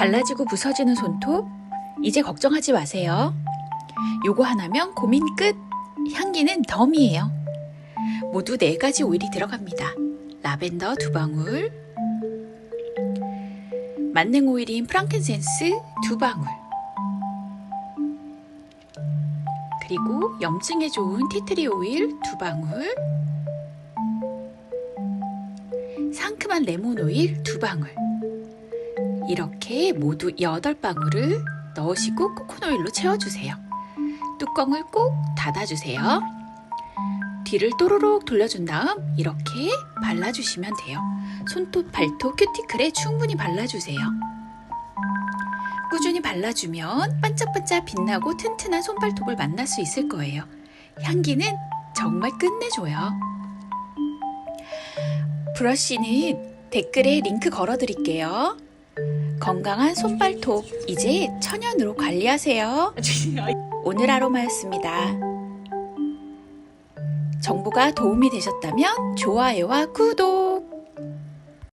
갈라지고 부서지는 손톱 이제 걱정하지 마세요. 요거 하나면 고민 끝. 향기는 덤이에요. 모두 네 가지 오일이 들어갑니다. 라벤더 두 방울, 만능 오일인 프랑켄센스 두 방울, 그리고 염증에 좋은 티트리 오일 두 방울, 상큼한 레몬 오일 두 방울. 이렇게 모두 8방울을 넣으시고 코코넛 채워주세요. 뚜껑을 꼭 닫아주세요. 뒤를 또로록 돌려준 다음 이렇게 발라주시면 돼요. 손톱, 발톱, 큐티클에 충분히 발라주세요. 꾸준히 발라주면 반짝반짝 빛나고 튼튼한 손발톱을 만날 수 있을 거예요. 향기는 정말 끝내줘요. 브러쉬는 댓글에 링크 걸어드릴게요. 건강한 손발톱 이제 천연으로 관리하세요. 오늘 아로마였습니다. 정보가 도움이 되셨다면 좋아요와 구독